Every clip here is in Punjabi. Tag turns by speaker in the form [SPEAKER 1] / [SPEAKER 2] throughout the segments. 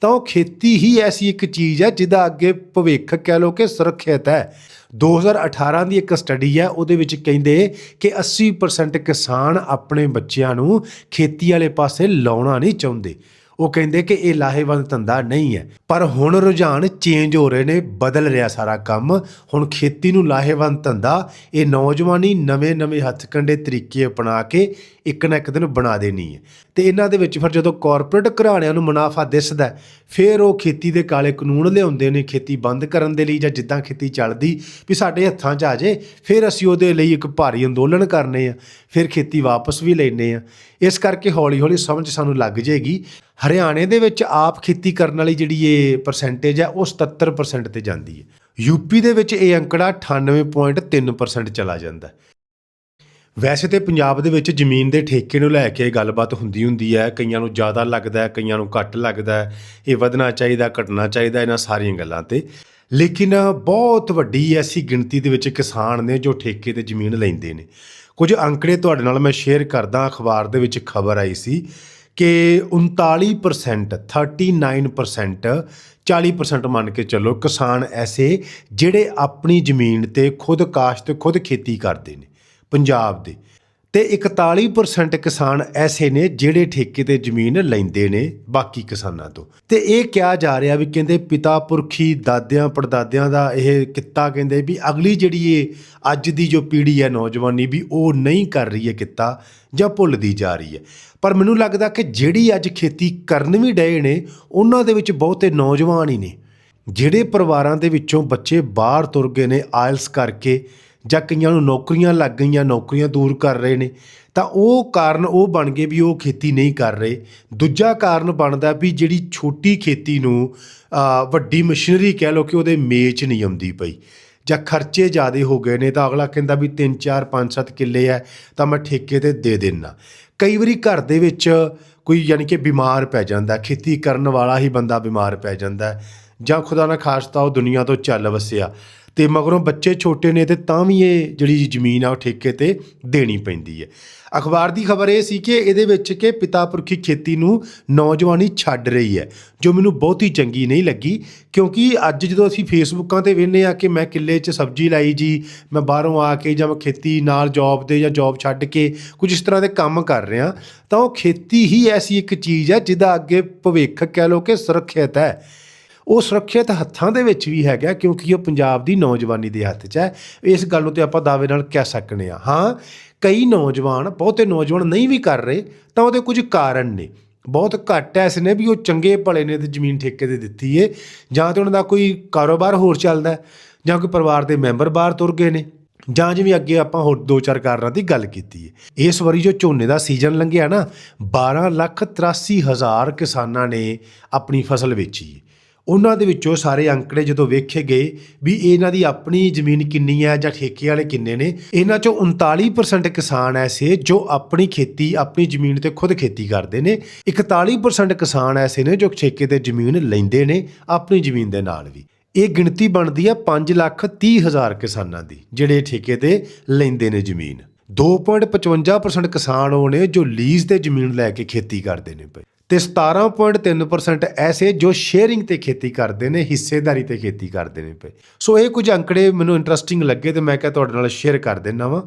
[SPEAKER 1] ਤਾਂ ਉਹ ਖੇਤੀ ਹੀ ਐਸੀ ਇੱਕ ਚੀਜ਼ ਹੈ ਜਿਹਦਾ ਅੱਗੇ ਭਵਿੱਖ ਕਹਿ ਲੋ ਕਿ ਸੁਰੱਖਿਅਤ ਹੈ। 2018 ਦੀ ਇੱਕ ਸਟੱਡੀ ਹੈ, ਉਹਦੇ ਵਿੱਚ ਕਹਿੰਦੇ ਕਿ 80% ਕਿਸਾਨ ਆਪਣੇ ਬੱਚਿਆਂ ਨੂੰ ਖੇਤੀ ਵਾਲੇ ਪਾਸੇ ਲਾਉਣਾ ਨਹੀਂ ਚਾਹੁੰਦੇ। ਉਹ ਕਹਿੰਦੇ ਕਿ ਇਹ ਲਾਹੇਵੰਦ ਧੰਦਾ ਨਹੀਂ ਹੈ। ਪਰ ਹੁਣ ਰੁਝਾਨ ਚੇਂਜ ਹੋ ਰਹੇ ਨੇ, ਬਦਲ ਰਿਹਾ ਸਾਰਾ ਕੰਮ। ਹੁਣ ਖੇਤੀ ਨੂੰ ਲਾਹੇਵੰਦ ਧੰਦਾ ਇਹ ਨੌਜਵਾਨੀ ਨਵੇਂ-ਨਵੇਂ ਹੱਥਕੰਡੇ ਤਰੀਕੇ ਅਪਣਾ ਕੇ ਇੱਕ ਨਾ ਇੱਕ ਦਿਨ ਬਣਾ ਦੇਣੀ ਹੈ। ਤੇ ਇਹਨਾਂ ਦੇ ਵਿੱਚ ਫਿਰ ਜਦੋਂ ਕਾਰਪੋਰੇਟ ਘਰਾਣਿਆਂ ਨੂੰ ਮੁਨਾਫਾ ਦਿਸਦਾ ਫਿਰ ਉਹ ਖੇਤੀ ਦੇ ਕਾਲੇ ਕਾਨੂੰਨ ਲਿਆਉਂਦੇ ਨੇ, ਖੇਤੀ ਬੰਦ ਕਰਨ ਦੇ ਲਈ ਜਾਂ ਜਿੱਦਾਂ ਖੇਤੀ ਚੱਲਦੀ ਵੀ ਸਾਡੇ ਹੱਥਾਂ 'ਚ ਆ ਜੇ, ਫਿਰ ਅਸੀਂ ਉਹਦੇ ਲਈ ਇੱਕ ਭਾਰੀ ਅੰਦੋਲਨ ਕਰਨੇ ਆ, ਫਿਰ ਖੇਤੀ ਵਾਪਸ ਵੀ ਲੈਣੇ ਆ। ਇਸ ਕਰਕੇ ਹੌਲੀ-ਹੌਲੀ ਸਮਝ ਸਾਨੂੰ ਲੱਗ ਜਾਏਗੀ, ਹਰਿਆਣੇ ਦੇ ਵਿੱਚ ਆਪ ਖੇਤੀ ਕਰਨ ਵਾਲੀ ਜਿਹੜੀ ਇਹ ਪਰਸੈਂਟੇਜ ਹੈ, ਉਹ 77% ਤੇ ਜਾਂਦੀ ਹੈ। ਯੂਪੀ ਦੇ ਵਿੱਚ ਇਹ ਅੰਕੜਾ 98.3% ਚਲਾ ਜਾਂਦਾ ਵੈਸੇ ਤੇ ਪੰਜਾਬ ਦੇ ਵਿੱਚ ਜ਼ਮੀਨ ਦੇ ਠੇਕੇ ਨੂੰ ਲੈ ਕੇ ਗੱਲਬਾਤ ਹੁੰਦੀ ਹੁੰਦੀ ਹੈ, ਕਈਆਂ ਨੂੰ ਜ਼ਿਆਦਾ ਲੱਗਦਾ ਹੈ ਕਈਆਂ ਨੂੰ ਘੱਟ ਲੱਗਦਾ ਹੈ ਇਹ ਵਧਣਾ ਚਾਹੀਦਾ, ਘਟਣਾ ਚਾਹੀਦਾ, ਇਹਨਾਂ ਸਾਰੀਆਂ ਗੱਲਾਂ ਤੇ। ਲੇਕਿਨ ਬਹੁਤ ਵੱਡੀ ਐਸੀ ਗਿਣਤੀ ਦੇ ਵਿੱਚ ਕਿਸਾਨ ਨੇ ਜੋ ਠੇਕੇ ਤੇ ਜ਼ਮੀਨ ਲੈਂਦੇ ਨੇ। ਕੁਝ ਅੰਕੜੇ ਤੁਹਾਡੇ ਨਾਲ ਮੈਂ ਸ਼ੇਅਰ ਕਰਦਾ, ਅਖਬਾਰ ਦੇ ਵਿੱਚ ਖਬਰ ਆਈ ਸੀ ਕਿ 39% 39% 40% ਮੰਨ ਕੇ ਚੱਲੋ ਕਿਸਾਨ ਐਸੇ ਜਿਹੜੇ ਆਪਣੀ ਜ਼ਮੀਨ ਤੇ ਖੁਦ ਕਾਸ਼ਤ, ਖੁਦ ਖੇਤੀ ਕਰਦੇ ਨੇ। ਪੰਜਾਬ ਦੇ। ਤੇ 41% ਕਿਸਾਨ ਐਸੇ ਨੇ ਜਿਹੜੇ ਠੇਕੇ ਤੇ ਜ਼ਮੀਨ ਲੈਂਦੇ ਨੇ, ਬਾਕੀ ਕਿਸਾਨਾਂ ਤੋਂ। ਤੇ ਇਹ ਕਿਹਾ ਜਾ ਰਿਹਾ ਵੀ ਕਹਿੰਦੇ ਪਿਤਾ, ਪੁਰਖੀ, ਦਾਦਿਆਂ, ਪੜਦਾਦਿਆਂ ਦਾ ਇਹ ਕਿੱਤਾ ਕਹਿੰਦੇ ਵੀ ਅਗਲੀ ਜਿਹੜੀ ਇਹ ਅੱਜ ਦੀ ਜੋ ਪੀੜ੍ਹੀ ਹੈ ਨੌਜਵਾਨੀ ਵੀ ਉਹ ਨਹੀਂ ਕਰ ਰਹੀ ਹੈ ਕਿੱਤਾ ਜਾਂ ਭੁੱਲਦੀ ਜਾ ਰਹੀ ਹੈ। ਪਰ ਮੈਨੂੰ ਲੱਗਦਾ ਕਿ ਜਿਹੜੀ ਅੱਜ ਖੇਤੀ ਕਰਨ ਵੀ ਡਏ ਨੇ, ਉਹਨਾਂ ਦੇ ਵਿੱਚ ਬਹੁਤੇ ਨੌਜਵਾਨ ਹੀ ਨੇ। ਜਿਹੜੇ ਪਰਿਵਾਰਾਂ ਦੇ ਵਿੱਚੋਂ ਬੱਚੇ ਬਾਹਰ ਤੁਰ ਗਏ ਨੇ, ਆਇਲਸ ਕਰਕੇ ਜਾਂ ਕਈਆਂ ਨੂੰ ਨੌਕਰੀਆਂ ਲੱਗ ਗਈਆਂ, ਨੌਕਰੀਆਂ ਦੂਰ ਕਰ ਰਹੇ ਨੇ, ਤਾਂ ਉਹ ਕਾਰਨ ਉਹ ਬਣ ਗਏ ਵੀ ਉਹ ਖੇਤੀ ਨਹੀਂ ਕਰ ਰਹੇ। ਦੂਜਾ ਕਾਰਨ ਬਣਦਾ ਵੀ ਜਿਹੜੀ ਛੋਟੀ ਖੇਤੀ ਨੂੰ ਵੱਡੀ ਮਸ਼ੀਨਰੀ ਕਹਿ ਲਓ ਕਿ ਉਹਦੇ ਮੇਚ ਨਹੀਂ ਆਉਂਦੀ ਪਈ, ਜਾਂ ਖਰਚੇ ਜ਼ਿਆਦੇ ਹੋ ਗਏ ਨੇ, ਤਾਂ ਅਗਲਾ ਕਹਿੰਦਾ ਵੀ 3 4 5 7 ਕਿੱਲੇ ਹੈ, ਤਾਂ ਮੈਂ ਠੇਕੇ ਤੇ ਦੇ ਦੇਣਾ ਕਈ ਵਾਰੀ ਘਰ ਦੇ ਵਿੱਚ ਕੋਈ ਯਾਨੀ ਕਿ ਬਿਮਾਰ ਪੈ ਜਾਂਦਾ, ਖੇਤੀ ਕਰਨ ਵਾਲਾ ਹੀ ਬੰਦਾ ਬਿਮਾਰ ਪੈ ਜਾਂਦਾ, ਜਾਂ ਖੁਦਾ ਨਾ ਖਾਸਤਾ ਉਹ ਦੁਨੀਆ ਤੋਂ ਚੱਲ ਵਸਿਆ। ਤੇ ਮਗਰੋਂ ਬੱਚੇ ਛੋਟੇ ਨੇ ਤੇ ਤਾਂ ਵੀ ਇਹ ਜਿਹੜੀ ਜ਼ਮੀਨ ਆ ਉਹ ਠੇਕੇ ਤੇ ਦੇਣੀ ਪੈਂਦੀ ਹੈ। ਅਖਬਾਰ ਦੀ ਖਬਰ ਇਹ ਸੀ ਕਿ ਇਹਦੇ ਵਿੱਚ ਕਿ ਪਿਤਾ ਪੁਰਖੀ ਖੇਤੀ ਨੂੰ ਨੌਜਵਾਨੀ ਛੱਡ ਰਹੀ ਹੈ, ਜੋ ਮੈਨੂੰ ਬਹੁਤੀ ਚੰਗੀ ਨਹੀਂ ਲੱਗੀ, ਕਿਉਂਕਿ ਅੱਜ ਜਦੋਂ ਅਸੀਂ ਫੇਸਬੁੱਕਾਂ ਤੇ ਵੇਖਨੇ ਆ ਕਿ ਮੈਂ ਕਿੱਲੇ 'ਚ ਸਬਜ਼ੀ ਲਾਈ ਜੀ, ਮੈਂ ਬਾਹਰੋਂ ਆ ਕੇ ਜਾਂ ਮੈਂ ਖੇਤੀ ਨਾਲ ਜੌਬ 'ਤੇ ਜਾਂ ਜੌਬ ਛੱਡ ਕੇ ਕੁਝ ਇਸ ਤਰ੍ਹਾਂ ਦੇ ਕੰਮ ਕਰ ਰਿਹਾ, ਤਾਂ ਉਹ ਖੇਤੀ ਹੀ ਐਸੀ ਇੱਕ ਚੀਜ਼ ਹੈ ਜਿਹਦਾ ਅੱਗੇ ਭਵਿੱਖ ਕਹਿ ਲਓ ਕਿ ਸੁਰੱਖਿਅਤ ਹੈ। ਉਹ ਸੁਰੱਖਿਅਤ ਹੱਥਾਂ ਦੇ ਵਿੱਚ ਵੀ ਹੈਗਾ ਕਿਉਂਕਿ ਉਹ ਪੰਜਾਬ ਦੀ ਨੌਜਵਾਨੀ ਦੇ ਹੱਥ 'ਚ ਹੈ। ਇਸ ਗੱਲ ਨੂੰ ਤੇ ਆਪਾਂ ਦਾਅਵੇ ਨਾਲ ਕਹਿ ਸਕਨੇ ਆ ਹਾਂ, ਕਈ ਨੌਜਵਾਨ, ਬਹੁਤੇ ਨੌਜਵਾਨ ਨਹੀਂ ਵੀ ਕਰ ਰਹੇ, ਤਾਂ ਉਹਦੇ ਕੁਝ ਕਾਰਨ ਨੇ। ਬਹੁਤ ਘੱਟ ਐਸੇ ਨੇ ਵੀ ਉਹ ਚੰਗੇ ਭਲੇ ਨੇ ਤੇ ਜ਼ਮੀਨ ਠੇਕੇ ਤੇ ਦਿੱਤੀ ਏ। ਜਾਂ ਤੇ ਉਹਨਾਂ ਦਾ ਕੋਈ ਕਾਰੋਬਾਰ ਹੋਰ ਚੱਲਦਾ ਜਾਂ ਕੋਈ ਪਰਿਵਾਰ ਦੇ ਮੈਂਬਰ ਬਾਹਰ ਤੁਰ ਗਏ ਨੇ। ਜਾਂ ਜਿਵੇਂ ਅੱਗੇ ਆਪਾਂ ਹੋਰ ਦੋ ਚਾਰ ਕਾਰਨਾਂ ਦੀ ਗੱਲ ਕੀਤੀ ਹੈ ਇਸ ਵਾਰੀ ਜੋ ਝੋਨੇ ਦਾ ਸੀਜ਼ਨ ਲੰਘਿਆ ਨਾ 12 ਲੱਖ 83 ਹਜ਼ਾਰ ਕਿਸਾਨਾਂ ਨੇ ਆਪਣੀ ਫਸਲ ਵੇਚੀ ਹੈ ਉਹਨਾਂ ਦੇ ਵਿੱਚੋਂ ਸਾਰੇ ਅੰਕੜੇ ਜਦੋਂ ਵੇਖੇ ਗਏ ਵੀ ਇਹਨਾਂ ਦੀ ਆਪਣੀ ਜ਼ਮੀਨ ਕਿੰਨੀ ਹੈ ਜਾਂ ਠੇਕੇ ਵਾਲੇ ਕਿੰਨੇ ਨੇ, ਇਹਨਾਂ ਚੋਂ 39% ਕਿਸਾਨ ਐਸੇ ਜੋ ਆਪਣੀ ਖੇਤੀ, ਆਪਣੀ ਜ਼ਮੀਨ ਤੇ ਖੁਦ ਖੇਤੀ ਕਰਦੇ ਨੇ 41% ਕਿਸਾਨ ਐਸੇ ਨੇ ਜੋ ਠੇਕੇ ਤੇ ਜ਼ਮੀਨ ਲੈਂਦੇ ਨੇ ਆਪਣੀ ਜ਼ਮੀਨ ਦੇ ਨਾਲ ਵੀ। ਇਹ ਗਿਣਤੀ ਬਣਦੀ ਹੈ 5 ਲੱਖ 30 ਹਜ਼ਾਰ ਕਿਸਾਨਾਂ ਦੀ, ਜਿਹੜੇ ਠੇਕੇ ਤੇ ਲੈਂਦੇ ਨੇ ਜ਼ਮੀਨ। 2.55% ਕਿਸਾਨ ਉਹ ਨੇ ਜੋ ਲੀਜ਼ ਤੇ ਜ਼ਮੀਨ ਲੈ ਕੇ ਖੇਤੀ ਕਰਦੇ ਨੇ ਪਏ ਤੇ 17.3% ਐਸੇ ਜੋ ਸ਼ੇਅਰਿੰਗ ਤੇ ਖੇਤੀ ਕਰਦੇ ਨੇ, ਹਿੱਸੇਦਾਰੀ ਤੇ ਖੇਤੀ ਕਰਦੇ ਨੇ ਪਏ ਸੋ ਇਹ ਕੁਝ ਅੰਕੜੇ ਮੈਨੂੰ ਇੰਟਰਸਟਿੰਗ ਲੱਗੇ ਤੇ ਮੈਂ ਕਿਹਾ ਤੁਹਾਡੇ ਨਾਲ ਸ਼ੇਅਰ ਕਰ ਦਿੰਨਾ ਵਾਂ।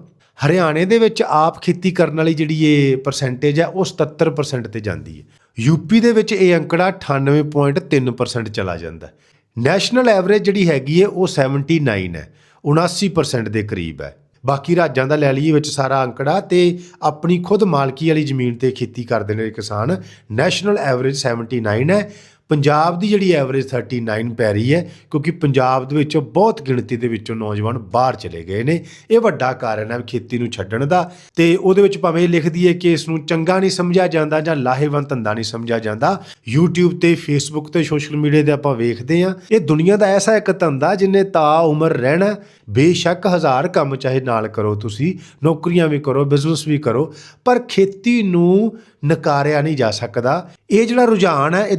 [SPEAKER 1] ਹਰਿਆਣੇ ਦੇ ਵਿੱਚ ਆਪ ਖੇਤੀ ਕਰਨ ਵਾਲੀ ਜਿਹੜੀ ਇਹ ਪਰਸੈਂਟੇਜ ਹੈ ਉਹ 77% ਤੇ ਜਾਂਦੀ ਹੈ। ਯੂਪੀ ਦੇ ਵਿੱਚ ਇਹ ਅੰਕੜਾ 98.3% ਚਲਾ ਜਾਂਦਾ ਨੈਸ਼ਨਲ ਐਵਰੇਜ ਜਿਹੜੀ ਹੈਗੀ ਹੈ, ਉਹ 79 ਹੈ 79% ਦੇ ਕਰੀਬ ਹੈ। ਬਾਕੀ ਰਾਜਾਂ ਦਾ ਲੈ ਲਈਏ ਵਿੱਚ ਸਾਰਾ ਅੰਕੜਾ ਤੇ ਆਪਣੀ ਖੁਦ ਮਾਲਕੀ ਵਾਲੀ ਜ਼ਮੀਨ ਤੇ ਖੇਤੀ ਕਰਦੇ ਨੇ ਕਿਸਾਨ। ਨੈਸ਼ਨਲ ਐਵਰੇਜ 79 ਹੈ। ਪੰਜਾਬ ਦੀ ਜਿਹੜੀ ਐਵਰੇਜ 39 ਪੈ ਰਹੀ ਹੈ, ਕਿਉਂਕਿ ਪੰਜਾਬ ਦੇ ਵਿੱਚੋਂ ਬਹੁਤ ਗਿਣਤੀ ਦੇ ਵਿੱਚੋਂ ਨੌਜਵਾਨ ਬਾਹਰ ਚਲੇ ਗਏ ਨੇ। ਇਹ ਵੱਡਾ ਕਾਰਨ ਹੈ ਖੇਤੀ ਨੂੰ ਛੱਡਣ ਦਾ ਤੇ ਉਹਦੇ ਵਿੱਚ ਭਾਵੇਂ ਇਹ ਲਿਖਦੀ ਹੈ ਕਿ ਇਸ ਨੂੰ ਚੰਗਾ ਨਹੀਂ ਸਮਝਿਆ ਜਾਂਦਾ ਜਾਂ ਲਾਹੇਵੰਦ ਧੰਦਾ ਨਹੀਂ ਸਮਝਿਆ ਜਾਂਦਾ। YouTube ਤੇ Facebook ਤੇ ਸੋਸ਼ਲ ਮੀਡੀਆ ਤੇ ਆਪਾਂ ਵੇਖਦੇ ਹਾਂ। ਇਹ ਦੁਨੀਆ ਦਾ ਐਸਾ ਇੱਕ ਧੰਦਾ ਜਿੰਨੇ ਤਾ ਉਮਰ ਰਹਿਣਾ ਬੇਸ਼ੱਕ ਹਜ਼ਾਰ ਕੰਮ ਚਾਹੇ ਨਾਲ ਕਰੋ ਤੁਸੀਂ, ਨੌਕਰੀਆਂ ਵੀ ਕਰੋ ਬਿਜ਼ਨਸ ਵੀ ਕਰੋ, ਪਰ ਖੇਤੀ ਨੂੰ ਨਕਾਰਿਆ ਨਹੀਂ ਜਾ ਸਕਦਾ। ਇਹ ਜਿਹੜਾ ਰੁਝਾਨ ਹੈ, ਇਹ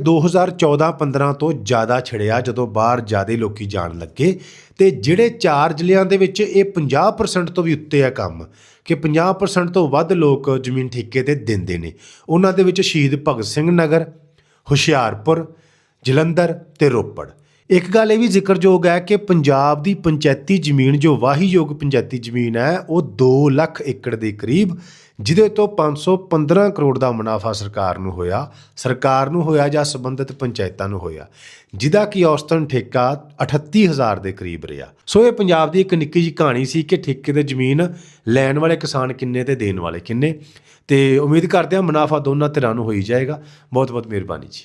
[SPEAKER 1] 2014-15 ਤੋਂ ਜ਼ਿਆਦਾ ਛਿੜਿਆ ਜਦੋਂ ਬਾਹਰ ਜ਼ਿਆਦੇ ਲੋਕੀ ਜਾਣ ਲੱਗੇ ਤੇ ਜਿਹੜੇ ਚਾਰ ਜ਼ਿਲ੍ਹਿਆਂ ਦੇ ਵਿੱਚ ਇਹ 50% ਤੋਂ ਵੀ ਉੱਤੇ ਆ ਕੰਮ, ਕਿ 50% ਤੋਂ ਵੱਧ ਲੋਕ ਜ਼ਮੀਨ ਠੇਕੇ ਤੇ ਦਿੰਦੇ ਨੇ। ਉਹਨਾਂ ਦੇ ਵਿੱਚ ਸ਼ਹੀਦ ਭਗਤ ਸਿੰਘ ਨਗਰ, ਹੁਸ਼ਿਆਰਪੁਰ, ਜਲੰਧਰ ਤੇ ਰੋਪੜ। ਇੱਕ ਗੱਲ ਇਹ ਵੀ ਜ਼ਿਕਰਯੋਗ ਹੈ ਕਿ ਪੰਜਾਬ ਦੀ ਪੰਚਾਇਤੀ ਜ਼ਮੀਨ, ਜੋ ਵਾਹੀਯੋਗ ਪੰਚਾਇਤੀ ਜ਼ਮੀਨ ਹੈ, ਉਹ 2 ਲੱਖ ਏਕੜ ਦੇ ਕਰੀਬ, ਜਿਹਦੇ ਤੋਂ 515 ਕਰੋੜ ਦਾ ਮੁਨਾਫਾ ਸਰਕਾਰ ਨੂੰ ਹੋਇਆ, ਸਰਕਾਰ ਨੂੰ ਹੋਇਆ ਜਾਂ ਸੰਬੰਧਿਤ ਪੰਚਾਇਤਾਂ ਨੂੰ ਹੋਇਆ, ਜਿਹਦਾ ਕਿ ਔਸਤਨ ਠੇਕਾ 38000 ਦੇ ਕਰੀਬ ਰਿਹਾ। ਸੋ ਇਹ ਪੰਜਾਬ ਦੀ ਇੱਕ ਨਿੱਕੀ ਜਿਹੀ ਕਹਾਣੀ ਸੀ ਕਿ ਠੇਕੇ ਤੇ ਜ਼ਮੀਨ ਲੈਣ ਵਾਲੇ ਕਿਸਾਨ ਕਿੰਨੇ ਤੇ ਦੇਣ ਵਾਲੇ ਕਿੰਨੇ, ਤੇ ਉਮੀਦ ਕਰਦੇ ਹਾਂ ਮੁਨਾਫਾ ਦੋਨਾਂ ਧਿਰਾਂ ਨੂੰ ਹੋਈ ਜਾਏਗਾ। ਬਹੁਤ ਬਹੁਤ ਮਿਹਰਬਾਨੀ ਜੀ।